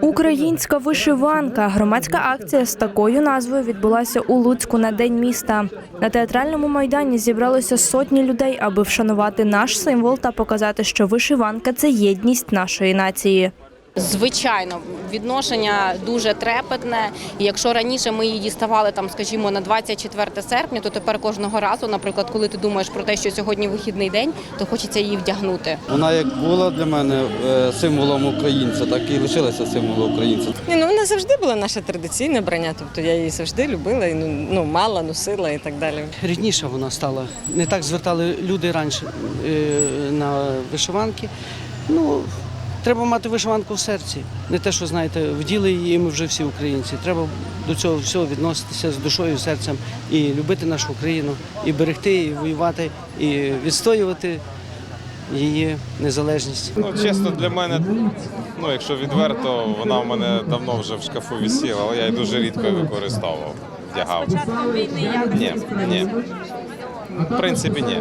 Українська вишиванка. Громадська акція з такою назвою відбулася у Луцьку на день міста. На театральному майдані зібралося сотні людей, аби вшанувати наш символ та показати, що вишиванка це єдність нашої нації. Звичайно, відношення дуже трепетне. І якщо раніше ми її діставали там, скажімо, на 24 серпня, то тепер кожного разу, наприклад, коли ти думаєш про те, що сьогодні вихідний день, то хочеться її вдягнути. Вона як була для мене е, символом українця, так і лишилася символом українця. Ні, ну вона завжди була наше традиційне брання, тобто я її завжди любила, і ну, ну мала, носила і так далі. рідніша вона стала. Не так звертали люди раніше е, на вишиванки. Ну, треба мати вишиванку в серці. Не те, що знаєте, вділи її, і ми вже всі українці. Треба до цього всього відноситися з душою, серцем і любити нашу Україну, і берегти, і воювати, і відстоювати її незалежність. Ну, чесно, для мене, ну якщо відверто, вона в мене давно вже в шкафу висіла, але я її дуже рідко використовував, вдягав. Ні, ні. В принципі, ні.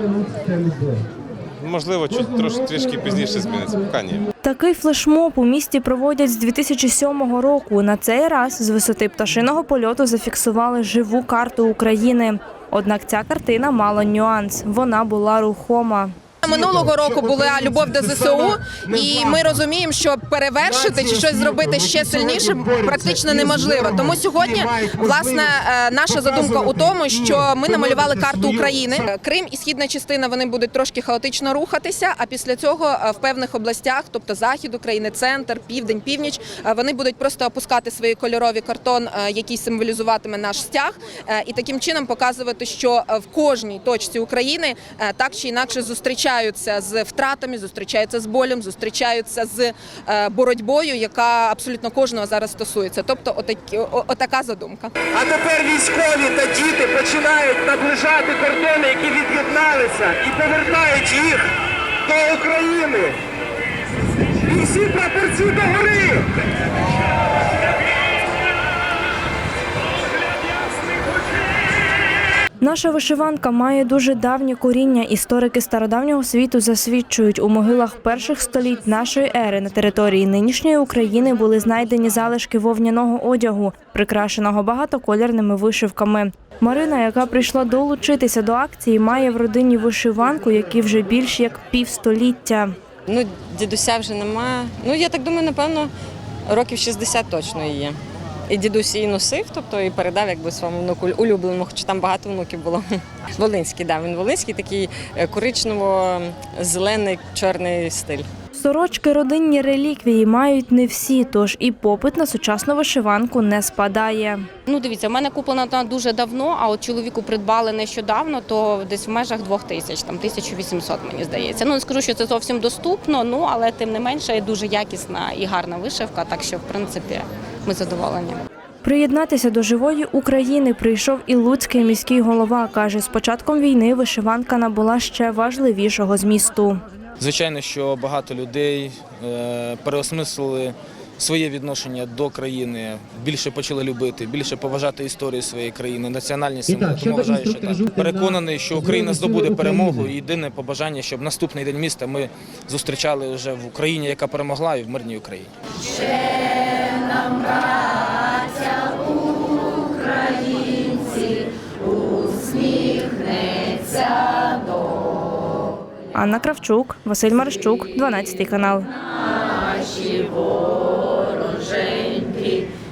Можливо, чуть трошки трішки пізніше зміниться, поки ні. Такий флешмоб у місті проводять з 2007 року. На цей раз з висоти пташиного польоту зафіксували живу карту України. Однак ця картина мала нюанс. Вона була рухома. Минулого року була любов до ЗСУ, і ми розуміємо, що перевершити чи щось зробити ще сильніше практично неможливо. Тому сьогодні власне е, наша задумка у тому, що ми намалювали карту України. Крим і східна частина вони будуть трошки хаотично рухатися. А після цього е, в певних областях, тобто захід України, центр, південь, північ, е, вони будуть просто опускати свої кольорові картон, який символізуватиме наш стяг, і таким чином показувати, що в кожній точці України так чи інакше зустрічаються з втратами, зустрічаються з болем, зустрічаються з е, боротьбою, яка абсолютно кожного зараз стосується. Тобто, отака задумка. А тепер військові та діти починають наближати кордони, які від'єдналися, і повертають їх до України. І всі прапорці догори! Наша вишиванка має дуже давнє коріння. Історики стародавнього світу засвідчують, у могилах перших століть нашої ери на території нинішньої України були знайдені залишки вовняного одягу, прикрашеного багатоколірними вишивками. Марина, яка прийшла долучитися до акції, має в родині вишиванку, якій вже більш як півстоліття. Ну, дідуся вже нема. Ну, я так думаю, напевно, років 60 точно її. І дідусь її носив, тобто і передав якби своєму внуку улюбленому, хоча там багато внуків було. Волинський, да, він волинський, такий е, коричнево-зелений чорний стиль. Сорочки родинні реліквії мають не всі, тож і попит на сучасну вишиванку не спадає. Ну, дивіться, в мене куплена вона дуже давно, а от чоловіку придбали нещодавно, то десь в межах двох тисяч, там 1800, мені здається. Ну не скажу, що це зовсім доступно, ну але тим не менше дуже якісна і гарна вишивка, так що в принципі ми задоволені. Приєднатися до живої України прийшов і луцький міський голова. каже, з початком війни вишиванка набула ще важливішого змісту. Звичайно, що багато людей е, переосмислили своє відношення до країни, більше почали любити, більше поважати історію своєї країни, національні символи. Тому вважаю, що так. Переконаний, що Україна здобуде перемогу. І єдине побажання, щоб наступний день міста ми зустрічали вже в Україні, яка перемогла, і в мирній Україні українці, усміхнеться Анна Кравчук, Василь Марщук, 12 канал. Наші вороженьки,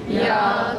як